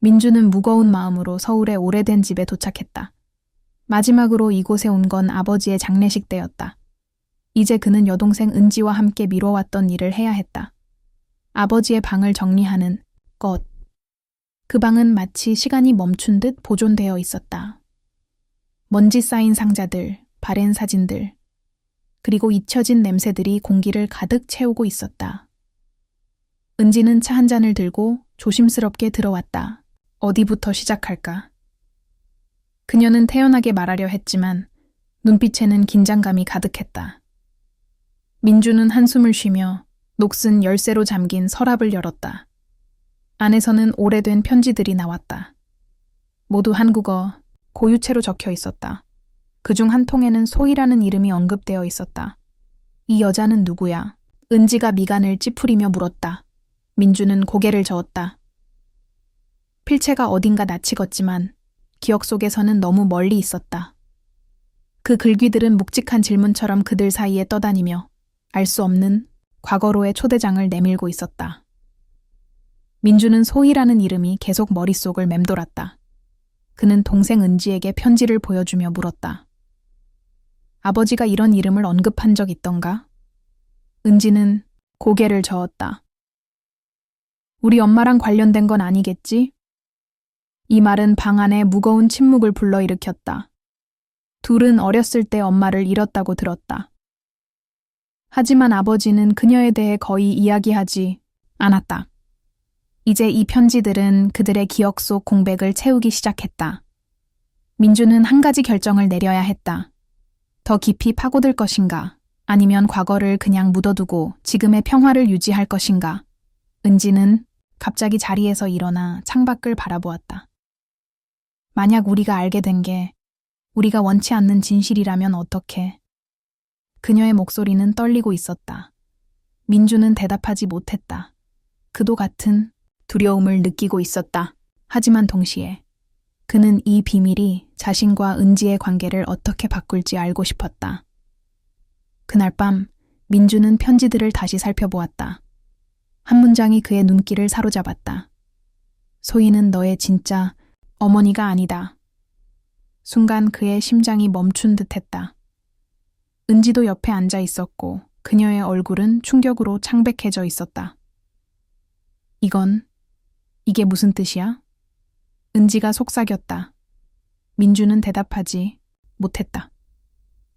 민주는 무거운 마음으로 서울의 오래된 집에 도착했다. 마지막으로 이곳에 온 건 아버지의 장례식 때였다. 이제 그는 여동생 은지와 함께 미뤄왔던 일을 해야 했다. 아버지의 방을 정리하는 것. 그 방은 마치 시간이 멈춘 듯 보존되어 있었다. 먼지 쌓인 상자들, 바랜 사진들, 그리고 잊혀진 냄새들이 공기를 가득 채우고 있었다. 은지는 차 한 잔을 들고 조심스럽게 들어왔다. 어디부터 시작할까? 그녀는 태연하게 말하려 했지만 눈빛에는 긴장감이 가득했다. 민주는 한숨을 쉬며 녹슨 열쇠로 잠긴 서랍을 열었다. 안에서는 오래된 편지들이 나왔다. 모두 한국어, 고유체로 적혀 있었다. 그중 한 통에는 소희라는 이름이 언급되어 있었다. 이 여자는 누구야? 은지가 미간을 찌푸리며 물었다. 민주는 고개를 저었다. 필체가 어딘가 낯익었지만 기억 속에서는 너무 멀리 있었다. 그 글귀들은 묵직한 질문처럼 그들 사이에 떠다니며 알 수 없는 과거로의 초대장을 내밀고 있었다. 민주는 소희라는 이름이 계속 머릿속을 맴돌았다. 그는 동생 은지에게 편지를 보여주며 물었다. 아버지가 이런 이름을 언급한 적 있던가? 은지는 고개를 저었다. 우리 엄마랑 관련된 건 아니겠지? 이 말은 방 안에 무거운 침묵을 불러일으켰다. 둘은 어렸을 때 엄마를 잃었다고 들었다. 하지만 아버지는 그녀에 대해 거의 이야기하지 않았다. 이제 이 편지들은 그들의 기억 속 공백을 채우기 시작했다. 민주는 한 가지 결정을 내려야 했다. 더 깊이 파고들 것인가? 아니면 과거를 그냥 묻어두고 지금의 평화를 유지할 것인가? 은지는 갑자기 자리에서 일어나 창밖을 바라보았다. 만약 우리가 알게 된 게 우리가 원치 않는 진실이라면 어떡해? 그녀의 목소리는 떨리고 있었다. 민주는 대답하지 못했다. 그도 같은 두려움을 느끼고 있었다. 하지만 동시에 그는 이 비밀이 자신과 은지의 관계를 어떻게 바꿀지 알고 싶었다. 그날 밤 민주는 편지들을 다시 살펴보았다. 한 문장이 그의 눈길을 사로잡았다. 소희는 너의 진짜 어머니가 아니다. 순간 그의 심장이 멈춘 듯 했다. 은지도 옆에 앉아 있었고 그녀의 얼굴은 충격으로 창백해져 있었다. 이건, 이게 무슨 뜻이야? 은지가 속삭였다. 민주는 대답하지 못했다.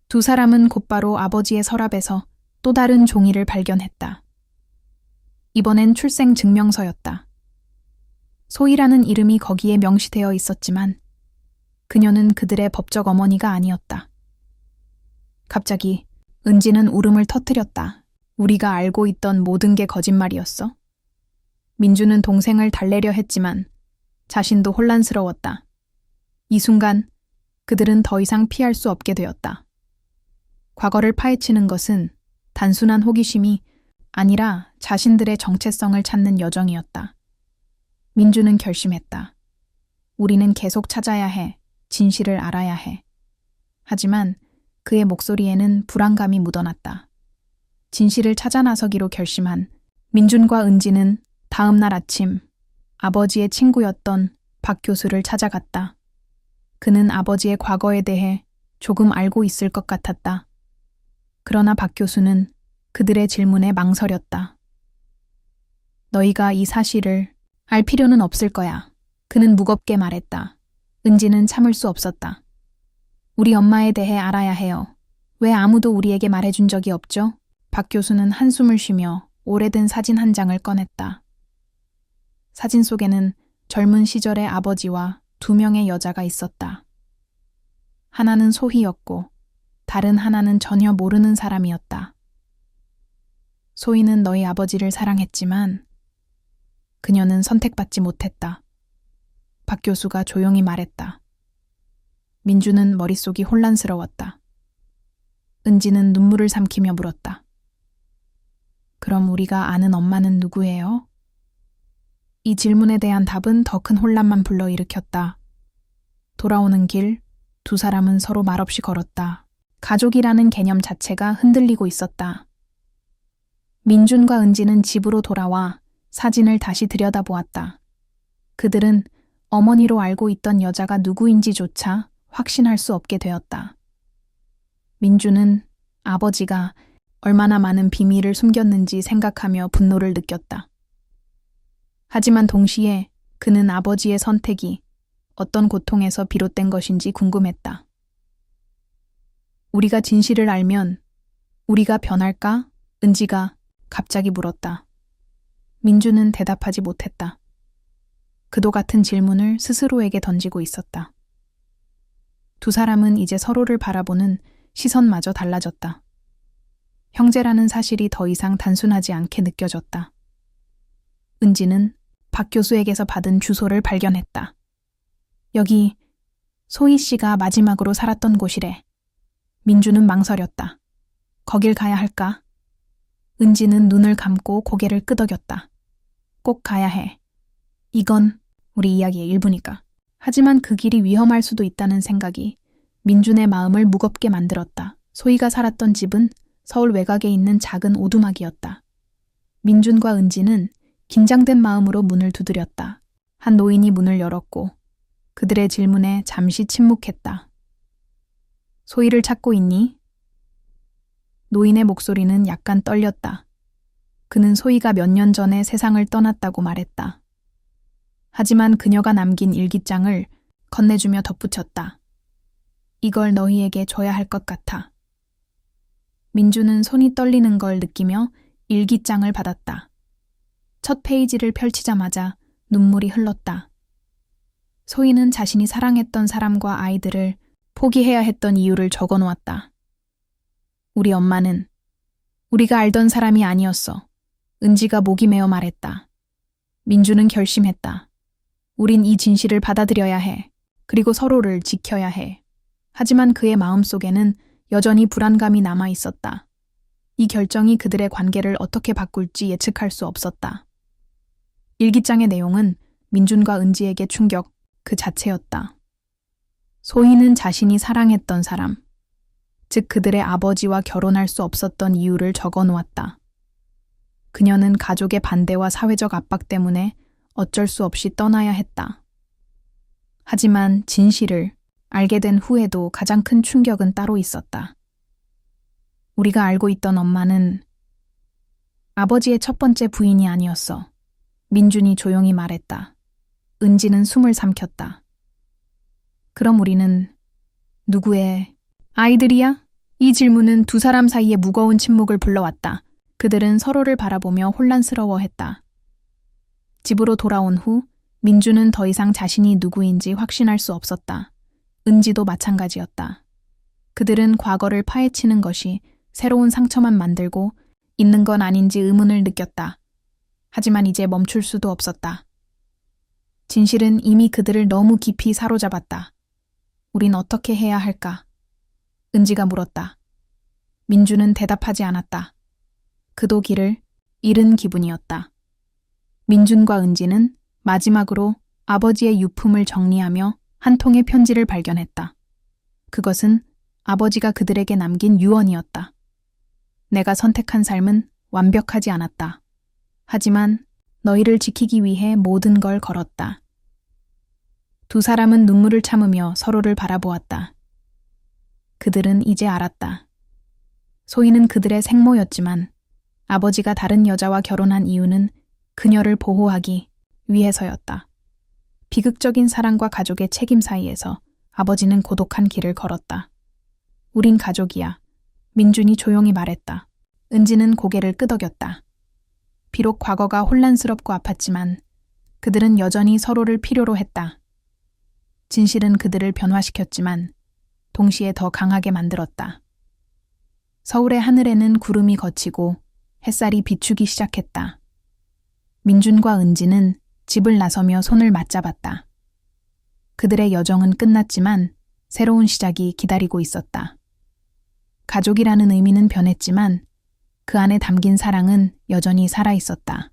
두 사람은 곧바로 아버지의 서랍에서 또 다른 종이를 발견했다. 이번엔 출생 증명서였다. 소희라는 이름이 거기에 명시되어 있었지만 그녀는 그들의 법적 어머니가 아니었다. 갑자기 은지는 울음을 터뜨렸다. 우리가 알고 있던 모든 게 거짓말이었어? 민주는 동생을 달래려 했지만 자신도 혼란스러웠다. 이 순간 그들은 더 이상 피할 수 없게 되었다. 과거를 파헤치는 것은 단순한 호기심이 아니라 자신들의 정체성을 찾는 여정이었다. 민주는 결심했다. 우리는 계속 찾아야 해. 진실을 알아야 해. 하지만 그의 목소리에는 불안감이 묻어났다. 진실을 찾아 나서기로 결심한 민준과 은지는 다음 날 아침 아버지의 친구였던 박 교수를 찾아갔다. 그는 아버지의 과거에 대해 조금 알고 있을 것 같았다. 그러나 박 교수는 그들의 질문에 망설였다. 너희가 이 사실을 알 필요는 없을 거야. 그는 무겁게 말했다. 은지는 참을 수 없었다. 우리 엄마에 대해 알아야 해요. 왜 아무도 우리에게 말해준 적이 없죠? 박 교수는 한숨을 쉬며 오래된 사진 한 장을 꺼냈다. 사진 속에는 젊은 시절의 아버지와 두 명의 여자가 있었다. 하나는 소희였고 다른 하나는 전혀 모르는 사람이었다. 소희는 너희 아버지를 사랑했지만 그녀는 선택받지 못했다. 박 교수가 조용히 말했다. 민주는 머릿속이 혼란스러웠다. 은지는 눈물을 삼키며 물었다. 그럼 우리가 아는 엄마는 누구예요? 이 질문에 대한 답은 더 큰 혼란만 불러일으켰다. 돌아오는 길, 두 사람은 서로 말없이 걸었다. 가족이라는 개념 자체가 흔들리고 있었다. 민준과 은지는 집으로 돌아와 사진을 다시 들여다보았다. 그들은 어머니로 알고 있던 여자가 누구인지조차 확신할 수 없게 되었다. 민주는 아버지가 얼마나 많은 비밀을 숨겼는지 생각하며 분노를 느꼈다. 하지만 동시에 그는 아버지의 선택이 어떤 고통에서 비롯된 것인지 궁금했다. 우리가 진실을 알면 우리가 변할까? 은지가 갑자기 물었다. 민주는 대답하지 못했다. 그도 같은 질문을 스스로에게 던지고 있었다. 두 사람은 이제 서로를 바라보는 시선마저 달라졌다. 형제라는 사실이 더 이상 단순하지 않게 느껴졌다. 은지는 박 교수에게서 받은 주소를 발견했다. 여기 소희 씨가 마지막으로 살았던 곳이래. 민주는 망설였다. 거길 가야 할까? 은지는 눈을 감고 고개를 끄덕였다. 꼭 가야 해. 이건 우리 이야기의 일부니까. 하지만 그 길이 위험할 수도 있다는 생각이 민준의 마음을 무겁게 만들었다. 소희가 살았던 집은 서울 외곽에 있는 작은 오두막이었다. 민준과 은지는 긴장된 마음으로 문을 두드렸다. 한 노인이 문을 열었고 그들의 질문에 잠시 침묵했다. 소희를 찾고 있니? 노인의 목소리는 약간 떨렸다. 그는 소희가 몇 년 전에 세상을 떠났다고 말했다. 하지만 그녀가 남긴 일기장을 건네주며 덧붙였다. 이걸 너희에게 줘야 할 것 같아. 민주는 손이 떨리는 걸 느끼며 일기장을 받았다. 첫 페이지를 펼치자마자 눈물이 흘렀다. 소희는 자신이 사랑했던 사람과 아이들을 포기해야 했던 이유를 적어 놓았다. 우리 엄마는 우리가 알던 사람이 아니었어. 은지가 목이 메어 말했다. 민주는 결심했다. 우린 이 진실을 받아들여야 해. 그리고 서로를 지켜야 해. 하지만 그의 마음 속에는 여전히 불안감이 남아 있었다. 이 결정이 그들의 관계를 어떻게 바꿀지 예측할 수 없었다. 일기장의 내용은 민준과 은지에게 충격 그 자체였다. 소희는 자신이 사랑했던 사람, 즉 그들의 아버지와 결혼할 수 없었던 이유를 적어 놓았다. 그녀는 가족의 반대와 사회적 압박 때문에 어쩔 수 없이 떠나야 했다. 하지만 진실을 알게 된 후에도 가장 큰 충격은 따로 있었다. 우리가 알고 있던 엄마는 아버지의 첫 번째 부인이 아니었어. 민준이 조용히 말했다. 은지는 숨을 삼켰다. 그럼 우리는 누구의 아이들이야? 이 질문은 두 사람 사이에 무거운 침묵을 불러왔다. 그들은 서로를 바라보며 혼란스러워했다. 집으로 돌아온 후 민주는 더 이상 자신이 누구인지 확신할 수 없었다. 은지도 마찬가지였다. 그들은 과거를 파헤치는 것이 새로운 상처만 만들고 있는 건 아닌지 의문을 느꼈다. 하지만 이제 멈출 수도 없었다. 진실은 이미 그들을 너무 깊이 사로잡았다. 우린 어떻게 해야 할까? 은지가 물었다. 민주는 대답하지 않았다. 그도 길을 잃은 기분이었다. 민준과 은지는 마지막으로 아버지의 유품을 정리하며 한 통의 편지를 발견했다. 그것은 아버지가 그들에게 남긴 유언이었다. 내가 선택한 삶은 완벽하지 않았다. 하지만 너희를 지키기 위해 모든 걸 걸었다. 두 사람은 눈물을 참으며 서로를 바라보았다. 그들은 이제 알았다. 소희는 그들의 생모였지만 아버지가 다른 여자와 결혼한 이유는 그녀를 보호하기 위해서였다. 비극적인 사랑과 가족의 책임 사이에서 아버지는 고독한 길을 걸었다. 우린 가족이야. 민준이 조용히 말했다. 은지는 고개를 끄덕였다. 비록 과거가 혼란스럽고 아팠지만 그들은 여전히 서로를 필요로 했다. 진실은 그들을 변화시켰지만 동시에 더 강하게 만들었다. 서울의 하늘에는 구름이 걷히고 햇살이 비추기 시작했다. 민준과 은지는 집을 나서며 손을 맞잡았다. 그들의 여정은 끝났지만 새로운 시작이 기다리고 있었다. 가족이라는 의미는 변했지만 그 안에 담긴 사랑은 여전히 살아 있었다.